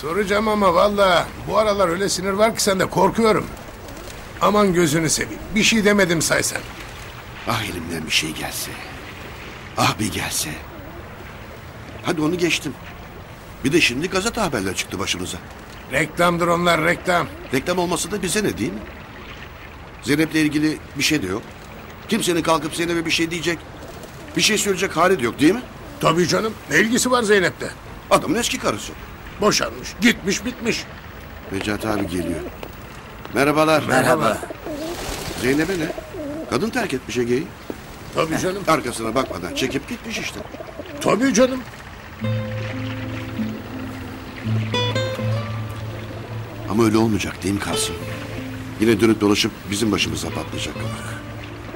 Soracağım ama valla bu aralar öyle sinir var ki sende korkuyorum. Aman gözünü seveyim. Bir şey demedim saysan. Ah elimden bir şey gelse. Ah bir gelse. Hadi onu geçtim. Bir de şimdi gazete haberler çıktı başımıza. Reklamdır onlar reklam. Reklam olması da bize ne değil mi? Zeynep'le ilgili bir şey de yok. Kimsenin kalkıp Zeynep'e bir şey diyecek, bir şey söyleyecek hali de yok değil mi? Tabii canım. Ne ilgisi var Zeynep'te? Adamın eski karısı. Boşanmış. Gitmiş bitmiş. Necati abi geliyor. Merhabalar. Merhaba. Zeynep'e ne? Kadın terk etmiş Ege'yi. Tabii canım. Arkasına bakmadan çekip gitmiş işte. Tabii canım. Ama öyle olmayacak değil mi Kasım? Yine dönüp dolaşıp bizim başımıza patlayacak.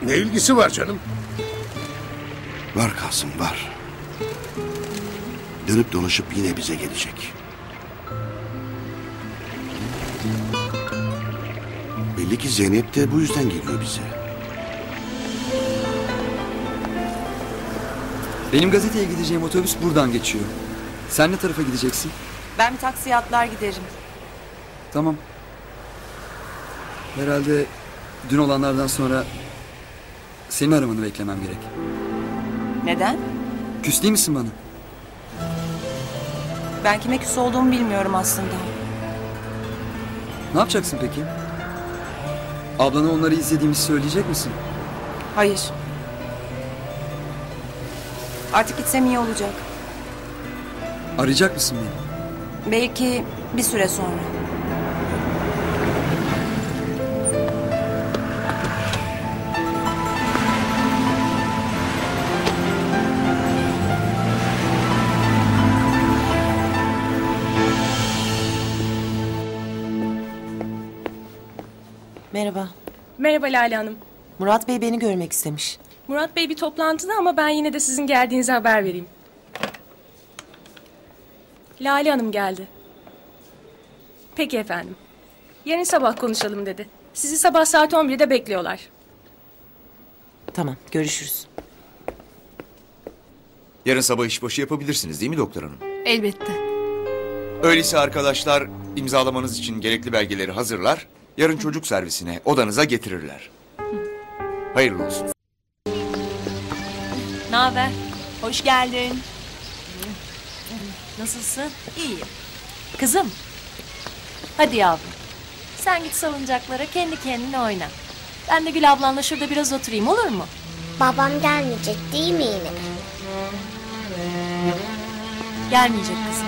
Ne ilgisi var canım? Var Kasım var. Dönüp dolaşıp yine bize gelecek. Belli ki Zeynep de bu yüzden geliyor bize. Benim gazeteye gideceğim otobüs buradan geçiyor. Sen ne tarafa gideceksin? Ben bir taksiye atlar giderim. Tamam. Herhalde dün olanlardan sonra senin aramanı beklemem gerek. Neden? Küs değil misin bana? Ben kime küs olduğumu bilmiyorum aslında. Ne yapacaksın peki? Ablana onları izlediğimizi söyleyecek misin? Hayır. Artık gitsem iyi olacak. Arayacak mısın beni? Belki bir süre sonra. Merhaba. Merhaba Lale Hanım. Murat Bey beni görmek istemiş. Murat Bey bir toplantıda ama ben yine de sizin geldiğinizi haber vereyim. Lale Hanım geldi. Peki efendim. Yarın sabah konuşalım dedi. Sizi sabah saat 11'de bekliyorlar. Tamam, görüşürüz. Yarın sabah işbaşı yapabilirsiniz değil mi doktor hanım? Elbette. Öyleyse arkadaşlar imzalamanız için gerekli belgeleri hazırlar. Yarın çocuk servisine odanıza getirirler. Hayırlı olsun. Ne haber? Hoş geldin. Nasılsın? İyiyim. Kızım. Hadi yavrum. Sen git salıncaklara kendi kendine oyna. Ben de Gül ablanla şurada biraz oturayım olur mu? Babam gelmeyecek değil mi yine? Gelmeyecek kızım.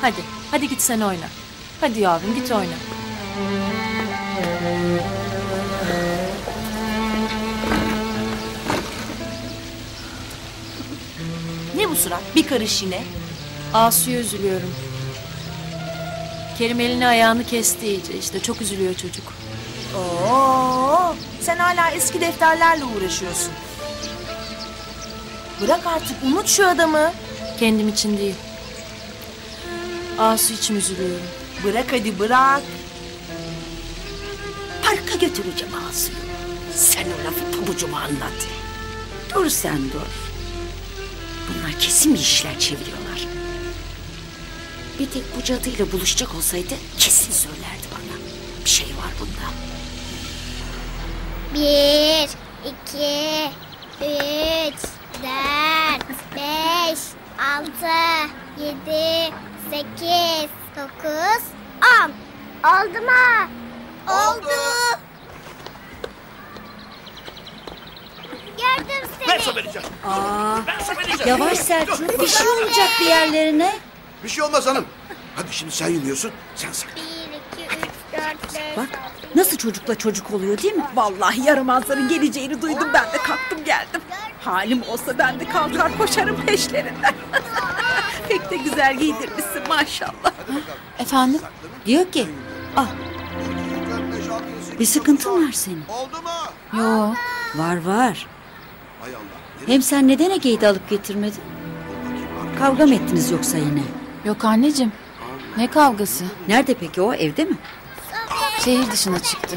Hadi. Hadi git sen oyna. Hadi yavrum git oyna. Ne bu surat? Bir karış yine. Asu'ya üzülüyorum. Kerim elini ayağını kesti iyice işte çok üzülüyor çocuk. Oo, sen hala eski defterlerle uğraşıyorsun. Bırak artık unut şu adamı. Kendim için değil. Asu için üzülüyorum. Bırak hadi bırak. Parka götüreceğim Asu'yu. Sen o lafı pabucuma anlat. Dur sen dur. Bunlar kesin bir işler çeviriyorlar. Bir tek bu cadıyla buluşacak olsaydı kesin söylerdi bana. Bir şey var bunda. Bir, iki, üç, dört, beş, altı, yedi, sekiz, dokuz, on. Oldu mu? Oldu. Gördüm seni. vereceğim. Yavaş Selçuk bir şey olacak bir yerlerine. Bir şey olmaz hanım. Hadi şimdi sen yürüyorsun, sen sakla. Bir, iki, üç, dört, beş, Bak nasıl çocukla çocuk oluyor değil mi? Vallahi yaramazların geleceğini duydum ben de kalktım geldim. Halim olsa ben de kalkar koşarım peşlerinden. Pek de güzel giydirmişsin maşallah. Efendim? Diyor ki ah bir sıkıntın var senin. Oldu mu? Yo. Var var. Hay Allah. Hem sen neden Ege'yi de alıp getirmedin? Kavga mı ettiniz yoksa yine? Yok anneciğim. Ne kavgası? Nerede peki o evde mi? Şehir dışına çıktı.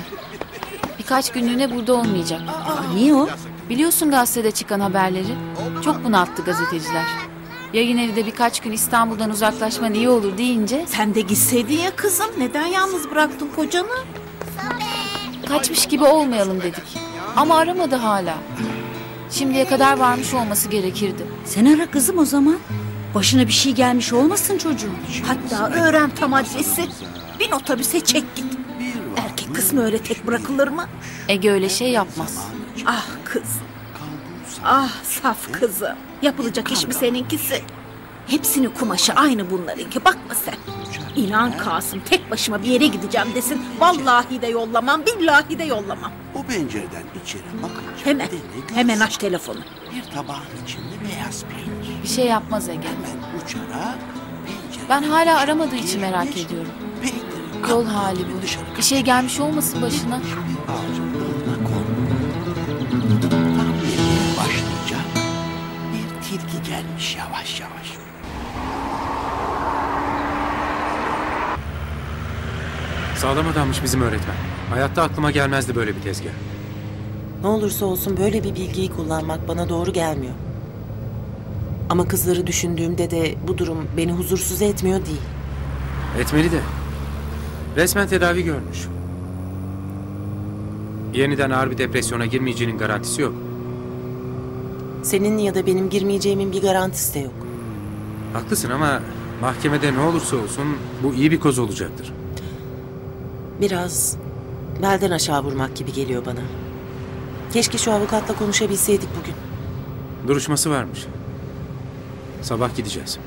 Birkaç günlüğüne burada olmayacak. Aa, niye o? Biliyorsun gazetede çıkan haberleri. Çok bunalttı gazeteciler. Yayın evde birkaç gün İstanbul'dan uzaklaşman iyi olur deyince Sen de gitseydin ya kızım. Neden yalnız bıraktın kocanı? kaçmış gibi olmayalım dedik. Ama aramadı hala. Şimdiye kadar varmış olması gerekirdi. Sen ara kızım o zaman. Başına bir şey gelmiş olmasın çocuğun. Hatta öğren tam adresi. Bin otobüse çek git. Erkek kısmı öyle tek bırakılır mı? Ege öyle şey yapmaz. Ah kız. Ah saf kızım. Yapılacak iş mi seninkisi? Hepsinin kumaşı aynı bunlarınki. Bakma sen. İnan Kasım tek başıma bir yere gideceğim desin. Vallahi de yollamam, billahi de yollamam. O pencereden içeri bakınca Hemen, bir de ne görsün? hemen aç telefonu. Bir tabağın içinde beyaz peynir. Bir şey yapmaz Ege. Hemen uçarak pencere Ben hala aramadığı için merak ediyorum. peyniri Yol hali bu. Bir şey gelmiş olmasın başına. ağacın dalına. Tam yemeğe başlayınca bir tilki gelmiş yavaş yavaş. Sağlam adammış bizim öğretmen. Hayatta aklıma gelmezdi böyle bir tezgah. Ne olursa olsun böyle bir bilgiyi kullanmak bana doğru gelmiyor. Ama kızları düşündüğümde de bu durum beni huzursuz etmiyor değil. Etmeli de. Resmen tedavi görmüş. Yeniden ağır bir depresyona girmeyeceğinin garantisi yok. Senin ya da benim girmeyeceğimin bir garantisi de yok. Haklısın ama mahkemede ne olursa olsun bu iyi bir koz olacaktır. Biraz belden aşağı vurmak gibi geliyor bana. Keşke şu avukatla konuşabilseydik bugün. Duruşması varmış. Sabah gideceğiz.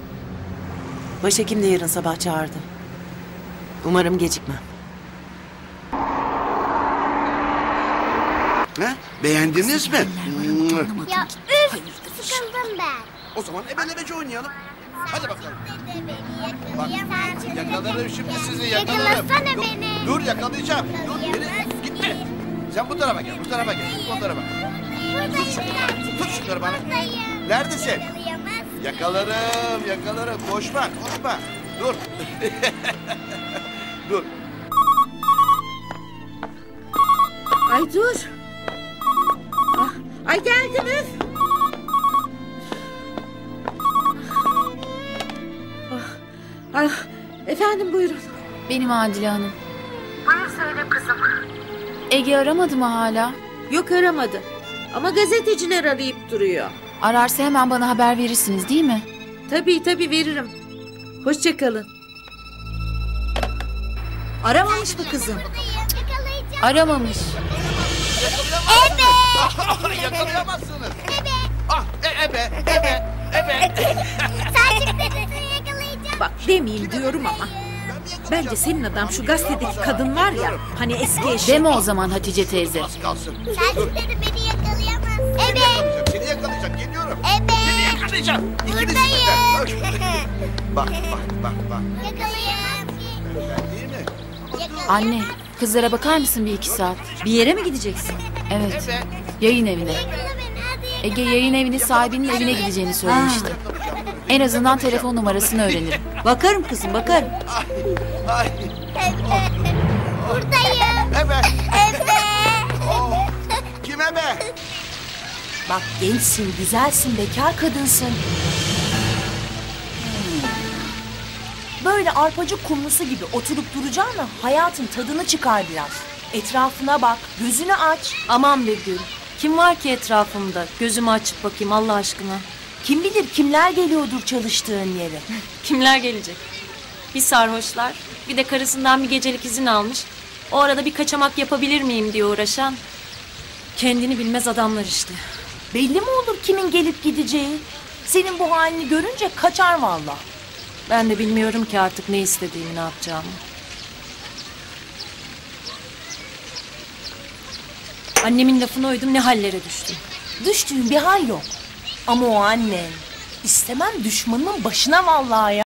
Başhekim de yarın sabah çağırdı. Umarım gecikmem. Ha? Beğendiniz mi? Ya üf sıkıldım ben. O zaman ebelemeci oynayalım. Hadi bakalım. Bak Yakalarım şimdi sizi Yakalasana Dur, beni. Dur yakalayacağım. Dur beni gitme. Sen bu tarafa gel. Bu tarafa gel. Bu tarafa. Tut şunları bana. Neredesin? Yakalarım, yakalarım. Koşma, koşma. Dur. dur. Ay dur. Ah, ay geldiniz. Ah, efendim buyurun. Benim Adile Hanım. Buyur söyle kızım. Ege aramadı mı hala? Yok aramadı. Ama gazeteciler arayıp duruyor. Ararsa hemen bana haber verirsiniz değil mi? Tabii tabii veririm. Hoşçakalın. Aramamış mı kızım? Aramamış. Yakalayamazsınız. Ebe. Ah, e, ebe, ebe, ebe. Bak demeyeyim diyorum ama. Bence senin adam şu gazetedeki kadın var ya hani eski eşi. Deme o zaman Hatice teyze. Az kalsın. Selçuk dedi beni yakalayamaz. Evet. Yakalayacak, Seni yakalayacak. Geliyorum. Evet. Seni yakalayacağım. İkiniz Buradayım. de. Bak, bak, bak, bak. Yakalayamaz. Değil mi? Anne, kızlara bakar mısın bir iki saat? Bir yere mi gideceksin? Evet, yayın evine. Ege yayın evinin sahibinin evine gideceğini söylemişti. En azından telefon numarasını öğrenirim. Bakarım kızım bakarım. Ay, Buradayım. ebe. Evet. Oh. Kim ebe? Bak gençsin, güzelsin, bekar kadınsın. Böyle arpacık kumlusu gibi oturup duracağına hayatın tadını çıkar biraz. Etrafına bak, gözünü aç. Aman be Gül. Kim var ki etrafımda? Gözümü açıp bakayım Allah aşkına. Kim bilir kimler geliyordur çalıştığın yere. Kimler gelecek? Bir sarhoşlar, bir de karısından bir gecelik izin almış. O arada bir kaçamak yapabilir miyim diye uğraşan. Kendini bilmez adamlar işte. Belli mi olur kimin gelip gideceği? Senin bu halini görünce kaçar valla. Ben de bilmiyorum ki artık ne istediğimi, ne yapacağımı. Annemin lafına uydum ne hallere düştüm. Düştüğün bir hal yok. Ama o annen. İstemem düşmanımın başına vallahi ya.